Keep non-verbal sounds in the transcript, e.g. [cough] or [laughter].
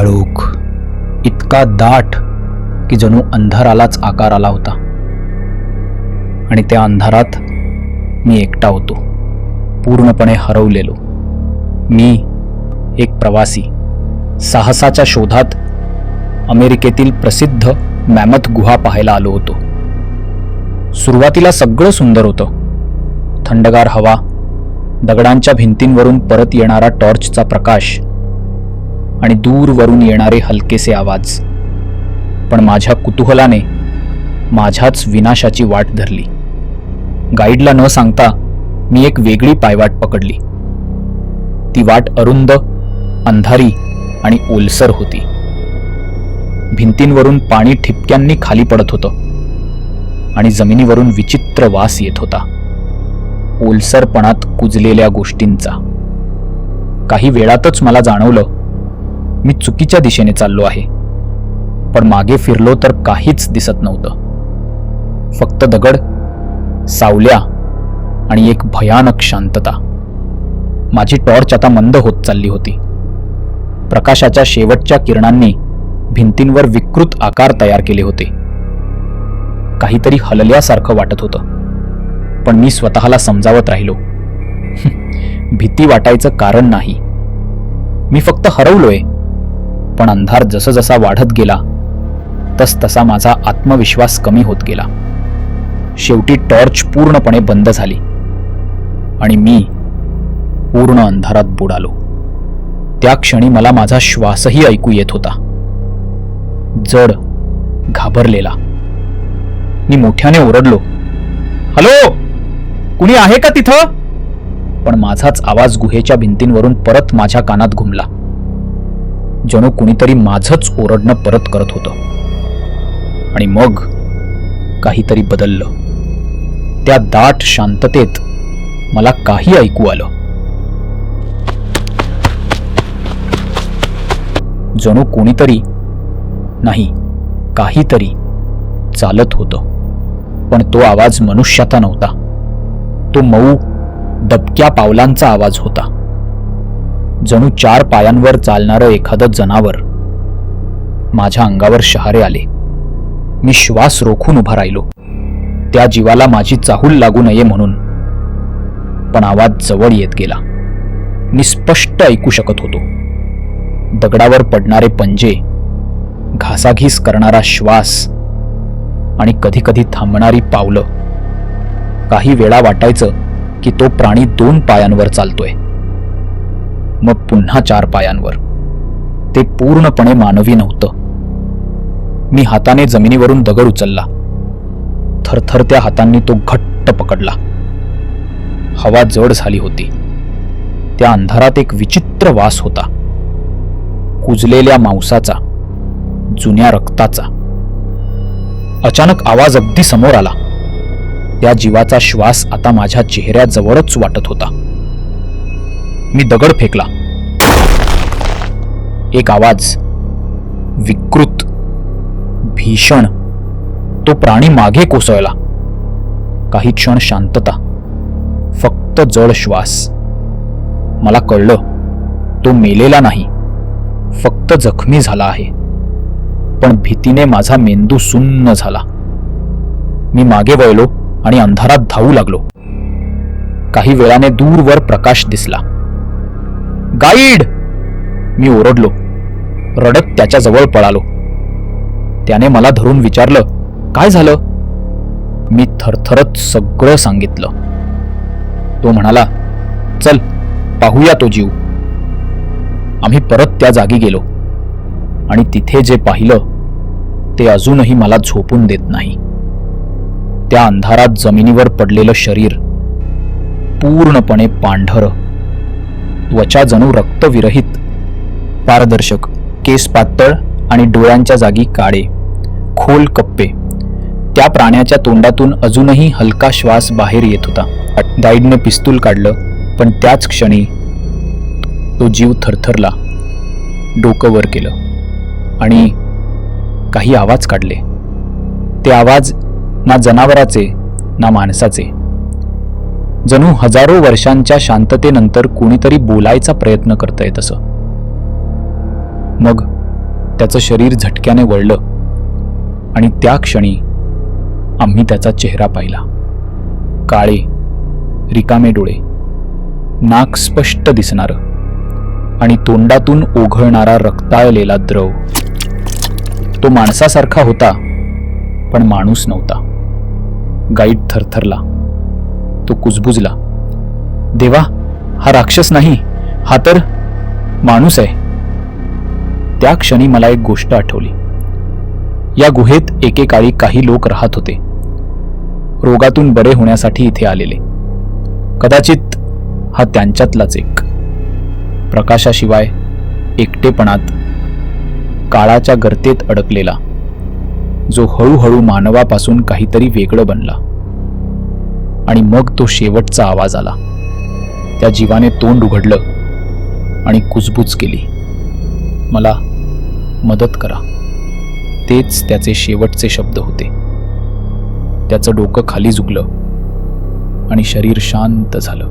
काळोख. इतका दाट की जणू अंधारालाच आकार आला होता. आणि त्या अंधारात मी एकटा होतो. पूर्णपणे हरवलेलो. मी एक प्रवासी. साहसाच्या शोधात अमेरिकेतील प्रसिद्ध मॅमथ गुहा पाहायला आलो होतो. सुरुवातीला सगळं सुंदर होतं. थंडगार हवा दगडांच्या भिंतींवरून परत येणारा टॉर्चचा प्रकाश आणि दूरवरून येणारे हलकेसे आवाज. पण माझ्या कुतूहलाने माझ्याच विनाशाची वाट धरली. गाईडला न सांगता मी एक वेगळी पायवाट पकडली. ती वाट अरुंद अंधारी आणि ओलसर होती. भिंतींवरून पाणी ठिपक्यांनी खाली पडत होतं आणि जमिनीवरून विचित्र वास येत होता. ओलसरपणात कुजलेल्या गोष्टींचा. काही वेळातच मला जाणवलं मी चुकीच्या दिशेने चाललो आहे. पण मागे फिरलो तर काहीच दिसत नव्हतं. फक्त दगड सावल्या आणि एक भयानक शांतता. माझी टॉर्च आता मंद होत चालली होती. प्रकाशाच्या शेवटच्या किरणांनी भिंतींवर विकृत आकार तयार केले होते. काहीतरी हलल्यासारखं वाटत होतं. पण मी स्वतःला समजावत राहिलो. [laughs] भीती वाटायचं कारण नाही. मी फक्त हरवलोय. पण अंधार जसजसा वाढत गेला तस तसा माझा आत्मविश्वास कमी होत गेला. शेवटी टॉर्च पूर्णपणे बंद झाली आणि मी पूर्ण अंधारात बुडालो. त्या क्षणी मला माझा श्वासही ऐकू येत होता. जड घाबरलेला. मी मोठ्याने ओरडलो हॅलो कुणी आहे का तिथं? पण माझाच आवाज गुहेच्या भिंतींवरून परत माझ्या कानात घुमला. जणू कुणीतरी माझंच ओरडणं परत करत होतं. आणि मग काहीतरी बदललं. त्या दाट शांततेत मला काही ऐकू आलं. जणू कोणीतरी नाही काहीतरी चालत होतं. पण तो आवाज मनुष्याचा नव्हता. तो मऊ दबक्या पावलांचा आवाज होता. जणू चार पायांवर चालणारं एखादं जनावर. माझ्या अंगावर शहारे आले. मी श्वास रोखून उभा राहिलो. त्या जीवाला माझी चाहूल लागू नये म्हणून. पण आवाज जवळ येत गेला. मी स्पष्ट ऐकू शकत होतो. दगडावर पडणारे पंजे घासाघीस करणारा श्वास आणि कधीकधी थांबणारी पावलं. काही वेळा वाटायचं की तो प्राणी दोन पायांवर चालतोय. मग पुन्हा चार पायांवर. ते पूर्णपणे मानवी नव्हतं. मी हाताने जमिनीवरून दगड उचलला. थरथरत्या हातांनी तो घट्ट पकडला. हवा जड झाली होती. त्या अंधारात एक विचित्र वास होता. कुजलेल्या मांसाचा जुन्या रक्ताचा. अचानक आवाज अगदी समोर आला. त्या जीवाचा श्वास आता माझ्या चेहऱ्याजवळच वाटत होता. मी दगड फेकला. एक आवाज विकृत भीषण तो प्राणी मागे कोसळला. काही क्षण शांतता फक्त जड श्वास. मला कळलं तो मेलेला नाही फक्त जखमी झाला आहे. पण भीतीने माझा मेंदू सुन्न झाला. मी मागे वळलो आणि अंधारात धावू लागलो. काही वेळाने दूरवर प्रकाश दिसला. गाईड. मी ओरडलो. रडत त्याच्याजवळ पळालो. त्याने मला धरून विचारलं काय झालं? मी थरथरत सगळं सांगितलं. तो म्हणाला चल पाहूया तो जीव. आम्ही परत त्या जागी गेलो. आणि तिथे जे पाहिलं ते अजूनही मला झोपून देत नाही. त्या अंधारात जमिनीवर पडलेलं शरीर पूर्णपणे पांढर. त्वचा जणू रक्तविरहित. पारदर्शक केस पातळ आणि डोळ्यांच्या जागी काळे. खोल कप्पे. त्या प्राण्याच्या तोंडातून अजूनही हलका श्वास बाहेर येत होता. गाईडने पिस्तूल काढलं पण त्याच क्षणी तो जीव थरथरला. डोकं वर केलं आणि काही आवाज काढले. ते आवाज ना जनावराचे ना माणसाचे. जणू हजारो वर्षांच्या शांततेनंतर कोणीतरी बोलायचा प्रयत्न करतंय तसं मग त्याचं शरीर झटक्याने वळलं आणि त्या क्षणी आम्ही त्याचा चेहरा पाहिला. काळे रिकामे डोळे नाक स्पष्ट दिसणार आणि तोंडातून ओघळणारा रक्ताळलेला द्रव. तो माणसासारखा होता पण माणूस नव्हता. गाईड थरथरला. तो कुजबुजला. देवा हा राक्षस नाही हा तर माणूस आहे. त्या क्षणी मला एक गोष्ट आठवली. या गुहेत एकेकाळी काही लोक राहत होते. रोगातून बरे होण्यासाठी इथे आलेले. कदाचित हा त्यांच्यातलाच एक. प्रकाशाशिवाय एकटेपणात काळाच्या गर्तेत अडकलेला जो हळूहळू मानवापासून काहीतरी वेगळं बनला. आणि मग तो शेवटचा आवाज आला. त्या जीवाने तोंड उघडलं आणि कुजबूज केली. मला मदत करा. तेच त्याचे शेवटचे शब्द होते. त्याचं डोकं खाली झुकलं आणि शरीर शांत झालं.